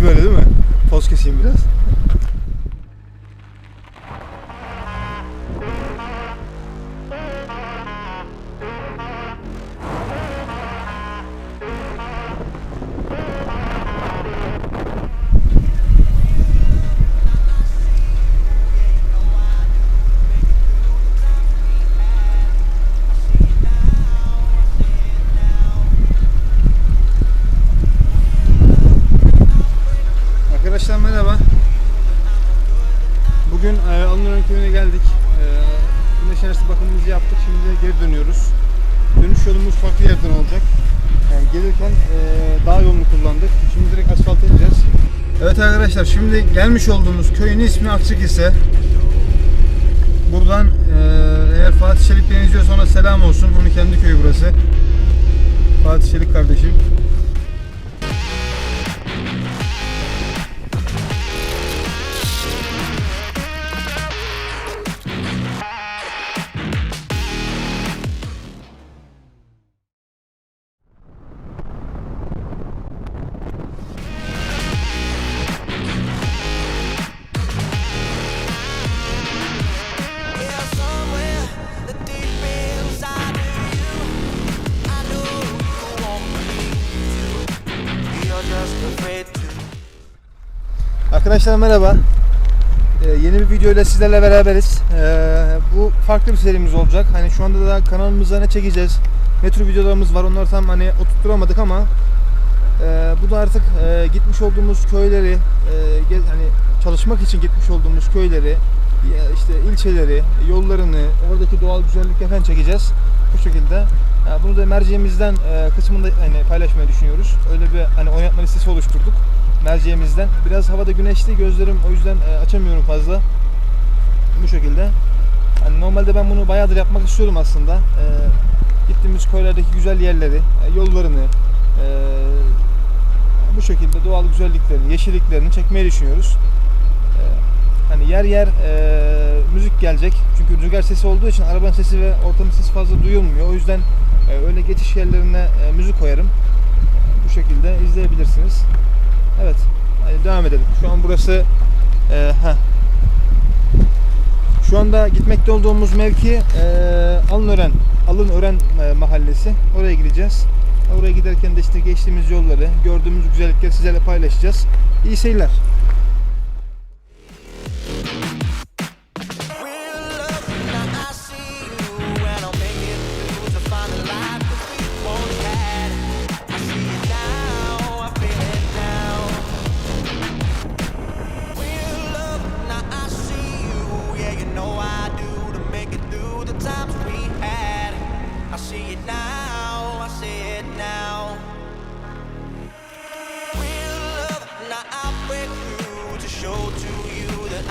iyi böyle değil mi? Poz keseyim biraz. Enerjisi bakımımızı yaptık. Şimdi geri dönüyoruz. Dönüş yolumuz farklı yerden olacak. Yani gelirken e, dağ yolunu kullandık. Şimdi direkt asfalta ineceğiz. Evet arkadaşlar şimdi gelmiş olduğumuz köyün ismi Akçakise. Buradan e, eğer Fatih Çelik beni izliyorsa ona selam olsun. Onun kendi köyü burası. Fatih Çelik kardeşim. Arkadaşlar merhaba. Ee, yeni bir video ile sizlerle beraberiz. Ee, bu farklı bir serimiz olacak. Hani şu anda da kanalımızda ne çekeceğiz? Ne tür videolarımız var? Onları tam hani oturtturamadık ama e, bu da artık e, gitmiş olduğumuz köyleri, e, hani çalışmak için gitmiş olduğumuz köyleri, işte ilçeleri, yollarını, oradaki doğal güzellikleri falan çekeceğiz. Bu şekilde. Ya bunu da merceğimizden e, kısmında hani paylaşmayı düşünüyoruz. Öyle bir hani oynatma listesi oluşturduk merceğimizden. Biraz havada güneşli gözlerim o yüzden e, açamıyorum fazla. Bu şekilde. Hani normalde ben bunu bayağıdır yapmak istiyorum aslında. E, gittiğimiz köylerdeki güzel yerleri, e, yollarını, e, bu şekilde doğal güzelliklerini, yeşilliklerini çekmeyi düşünüyoruz. E, hani yer yer e, müzik gelecek. Çünkü rüzgar sesi olduğu için arabanın sesi ve ortamın sesi fazla duyulmuyor. O yüzden e, öyle geçiş yerlerine e, müzik koyarım. E, bu şekilde izleyebilirsiniz. Evet. Hadi devam edelim. Şu an burası e, heh. Şu anda gitmekte olduğumuz mevki e, Alınören, Alınören e, mahallesi. Oraya gideceğiz. Oraya giderken de işte geçtiğimiz yolları, gördüğümüz güzellikleri sizlerle paylaşacağız. İyi seyirler.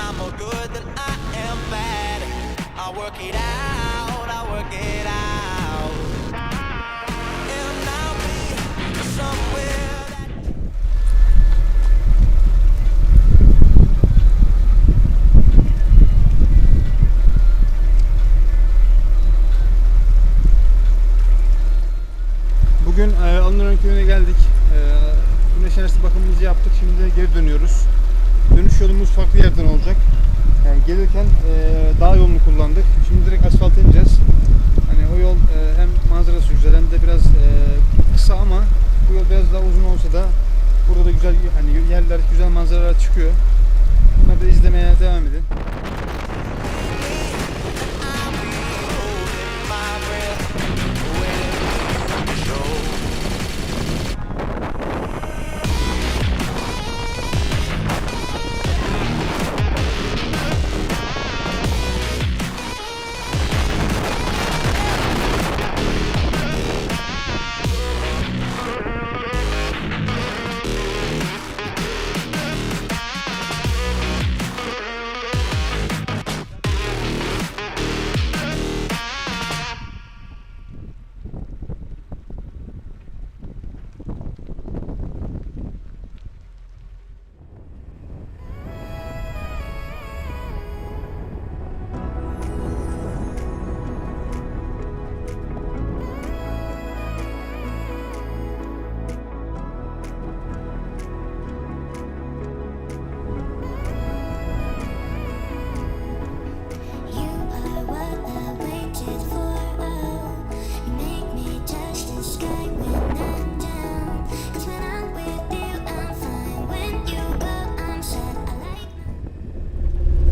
I'm more good than I am bad. I'll work it out, farklı yerden olacak. Yani gelirken e, dağ yolunu kullandık. Şimdi direkt asfalta ineceğiz. Hani o yol e, hem manzarası güzel hem de biraz e, kısa ama bu yol biraz daha uzun olsa da burada da güzel hani yerler, güzel manzaralar çıkıyor.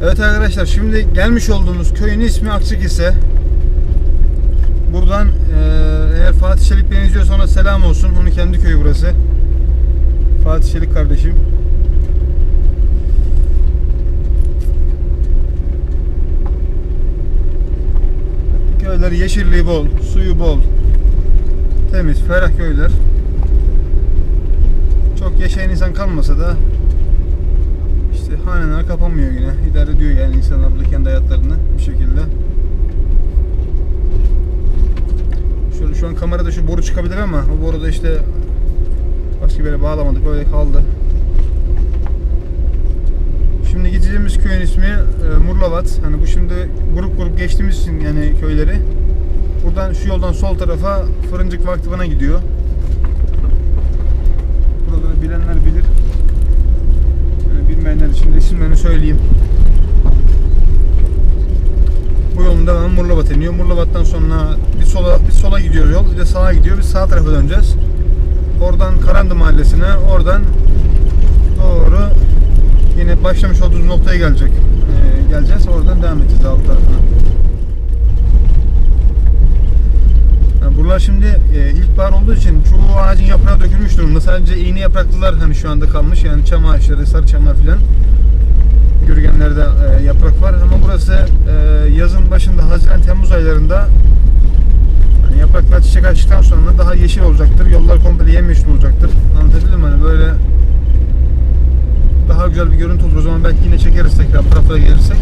Evet arkadaşlar şimdi gelmiş olduğumuz köyün ismi Akçakise. Buradan eee, eğer Fatih Çelik beni izliyorsa ona selam olsun. Onun kendi köyü burası. Fatih Çelik kardeşim. Köyler yeşilliği bol, suyu bol. Temiz, ferah köyler. Çok yaşayan insan kalmasa da işte haneler kapanmıyor yine. İdare ediyor yani insanlar burada kendi hayatlarını bir şekilde. Şöyle şu an kamerada şu boru çıkabilir ama o boru da işte başka bir yere bağlamadık öyle kaldı. Şimdi gideceğimiz köyün ismi e, Murlavat. Hani bu şimdi grup grup geçtiğimiz için yani köyleri. Buradan şu yoldan sol tarafa Fırıncık Vakfı'na gidiyor. Buraları bilenler bilir. Bilmeyenler için de isimlerini söyleyeyim. Bu yolun devamı Murlavat iniyor. Murlavat'tan sonra bir sola bir sola gidiyor yol, bir de sağa gidiyor. Biz sağ tarafa döneceğiz. Oradan Karandı Mahallesi'ne, oradan doğru yine başlamış olduğumuz noktaya gelecek. Ee, geleceğiz. Oradan devam edeceğiz alt tarafına. Yani buralar şimdi e, ilkbahar olduğu için çoğu ağacın yaprağı dökülmüş durumda. Sadece iğne yapraklılar hani şu anda kalmış. Yani çam ağaçları, sarı çamlar filan. Gürgenlerde e, yaprak var ama burası e, yazın başında Haziran Temmuz aylarında hani yapraklar çiçek açtıktan sonra daha yeşil olacaktır. Yollar komple yemyeşil olacaktır. Anlatabildim mi? Hani böyle daha güzel bir görüntü olur. O zaman belki yine çekeriz tekrar bu tarafa gelirsek.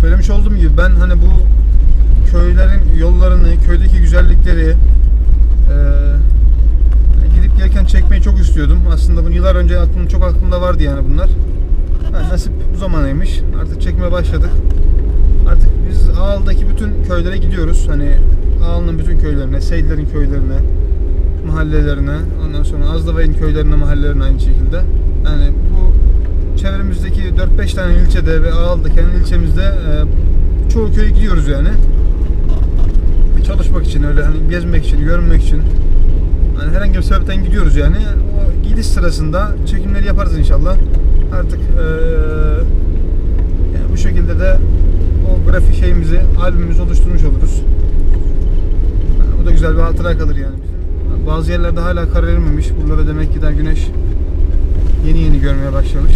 Söylemiş olduğum gibi ben hani bu köylerin yollarını, köydeki güzellikleri eee, gidip gelirken çekmeyi çok istiyordum. Aslında bunu yıllar önce aklım çok aklımda vardı yani bunlar. Ha, nasip bu zamanıymış. Artık çekmeye başladık. Artık biz Ağal'daki bütün köylere gidiyoruz. Hani Ağal'ın bütün köylerine, Seyitlerin köylerine, mahallelerine, ondan sonra Azdavay'ın köylerine, mahallelerine aynı şekilde. Yani bu çevremizdeki 4-5 tane ilçede ve Ağal'da kendi ilçemizde e, çoğu köye gidiyoruz yani. Çalışmak için öyle hani gezmek için, görmek için. Hani herhangi bir sebepten gidiyoruz yani. O gidiş sırasında çekimleri yaparız inşallah. Artık eee, yani bu şekilde de o grafik şeyimizi, albümümüzü oluşturmuş oluruz. Yani bu da güzel bir hatıra kalır yani. Bazı yerlerde hala kar erimemiş. Buralara demek ki daha güneş yeni yeni görmeye başlamış.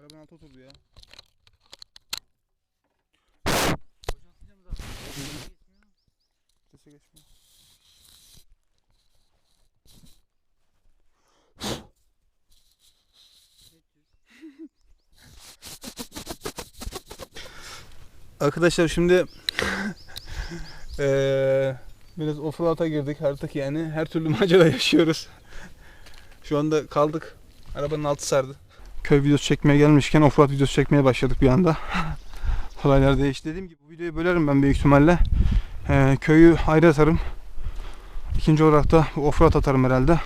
Arabanın altı oturdu ya. Sese geçme. Arkadaşlar şimdi eee biraz offroad'a girdik artık yani her türlü macera yaşıyoruz. Şu anda kaldık. Arabanın altı sardı. Köy videosu çekmeye gelmişken offroad videosu çekmeye başladık bir anda. Olaylar değişti. Dediğim gibi bu videoyu bölerim ben büyük ihtimalle. Eee, köyü ayrı atarım. İkinci olarak da offroad atarım herhalde.